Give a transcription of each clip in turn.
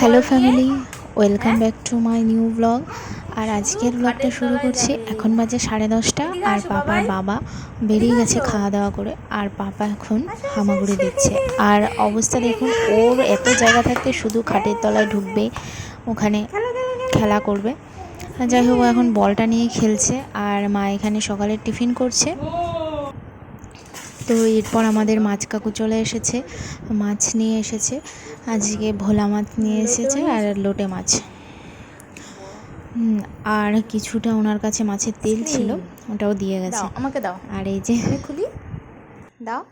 Hello family welcome back to my new blog আর আজকের ব্লগটা শুরু করছি এখন বাজে সাড়ে দশটা আর পাপার বাবা বেরিয়ে গেছে খাওয়া দাওয়া করে আর পাপা এখন হামাগুড়ি দিচ্ছে। আর অবস্থা দেখুন ওর এত জায়গা থাকতে শুধু খাটের তলায় ঢুকবে ওখানে খেলা করবে। যাই হোক এখন বলটা নিয়ে খেলছে আর মা এখানে সকালের টিফিন করছে। তো এরপর আমাদের মাছ কাকু চলে এসেছে মাছ নিয়ে এসেছে। আজকে ভোলা মাছ নিয়ে এসেছে আর লোটে মাছ। আর কিছুটা ওনার কাছে মাছের তেল ছিল ওটাও দিয়ে গেছে। আমাকে দাও। আর এই যে খুলি। দাও।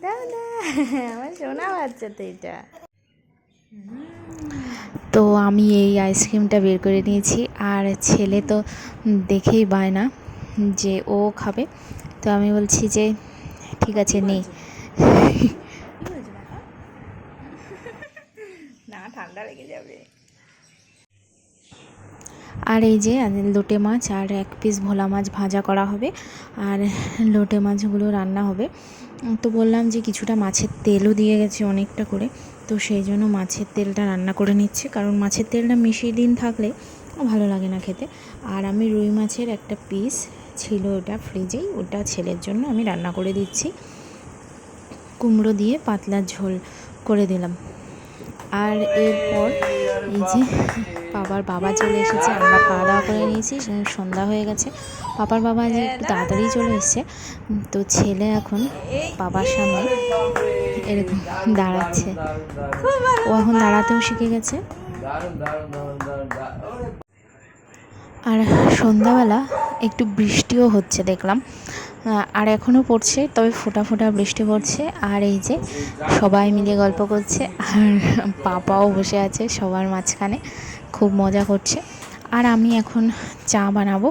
দাও না আমার সোনা বাচ্চা তো এটা। তো আমি এই আইসক্রিমটা বের করে নিয়েছি আর ছেলে তো দেখেই পায় না যে ও খাবে। তো আমি বলছি যে ঠিক আছে নেই না ঠান্ডা লেগে যাবে। আর এই যে লোটে মাছ আর এক পিস ভোলা মাছ ভাজা করা হবে। আর লোটে মাছগুলো রান্না হবে। তো বললাম যে কিছুটা মাছের তেলও দিয়ে গেছে অনেকটা করে। তো সেই জন্য মাছের তেলটা রান্না করে নিচ্ছে। কারণ মাছের তেলটা মিশিয়ে দিন থাকলে ভালো লাগে না খেতে। আর আমি রুই মাছের একটা পিস ছিল ওটা ফ্রিজেই, ওটা ছেলের জন্য আমি রান্না করে দিচ্ছি। কুমড়ো দিয়ে পাতলা ঝোল করে দিলাম। আর এরপর এই যে বাবার বাবা চলে এসেছে, আমরা খাওয়া দাওয়া করে নিয়েছি সন্ধ্যা হয়ে গেছে। পাপার বাবা যে একটু তাড়াতাড়ি চলে এসেছে, তো ছেলে এখন বাবার সামনে এরকম দাঁড়াচ্ছে। ও এখন দাঁড়াতেও শিখে গেছে। আর সন্ধ্যাবেলা একটু বৃষ্টিও হচ্ছে দেখলাম। আর এখনও পড়ছে, তবে ফোটা ফোটা বৃষ্টি পড়ছে। আর এই যে সবাই মিলে গল্প করছে, আর পাপাও বসে আছে সবার মাঝখানে, খুব মজা করছে। আর আমি এখন চা বানাবো,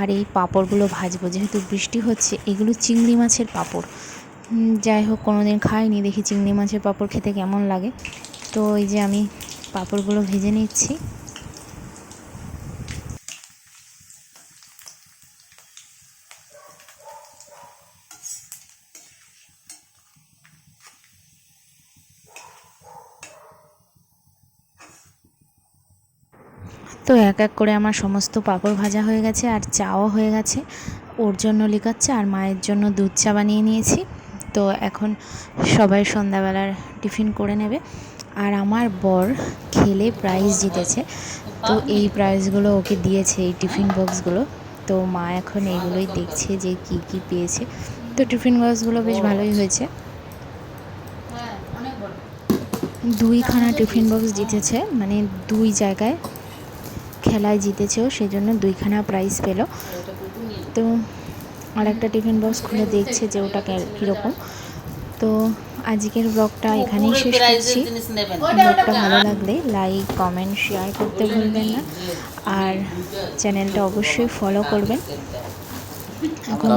আর এই পাঁপড়গুলো ভাজবো। যেহেতু বৃষ্টি হচ্ছে, এগুলো চিংড়ি মাছের পাঁপড়। যাই হোক কোনো দিন খাইনি, দেখি চিংড়ি মাছের পাঁপড় খেতে কেমন লাগে। তো এই যে আমি পাঁপড়গুলো ভেজে নিচ্ছি। এক এক করে আমার সমস্ত পাঁপড় ভাজা হয়ে গেছে আর চাও হয়ে গেছে। ওর জন্য লিকাচ্ছে আর মায়ের জন্য দুধ চা বানিয়ে নিয়েছি। তো এখন সবাই সন্ধ্যাবেলার টিফিন করে নেবে। আর আমার বর খেলে প্রাইজ জিতেছে। তো এই প্রাইজগুলো ওকে দিয়েছে, এই টিফিন বক্সগুলো তো মা এখন এইগুলোই দেখছে যে কি কি পেয়েছে। তো টিফিন বক্সগুলো বেশ ভালোই হয়েছে। দুইখানা টিফিন বক্স জিতেছে। মানে দুই জায়গায় খেলায় জিতেছেও সেই জন্য দুইখানা প্রাইজ পেল। তো আর একটা টিফিন বক্স খুলে দেখছে যে ওটা কীরকম। তো আজকের ব্লগটা এখানেই শেষ করছি। ব্লগটা ভালো লাগলে লাইক কমেন্ট শেয়ার করতে ভুলবেন না। আর চ্যানেলটা অবশ্যই ফলো করবেন। এখন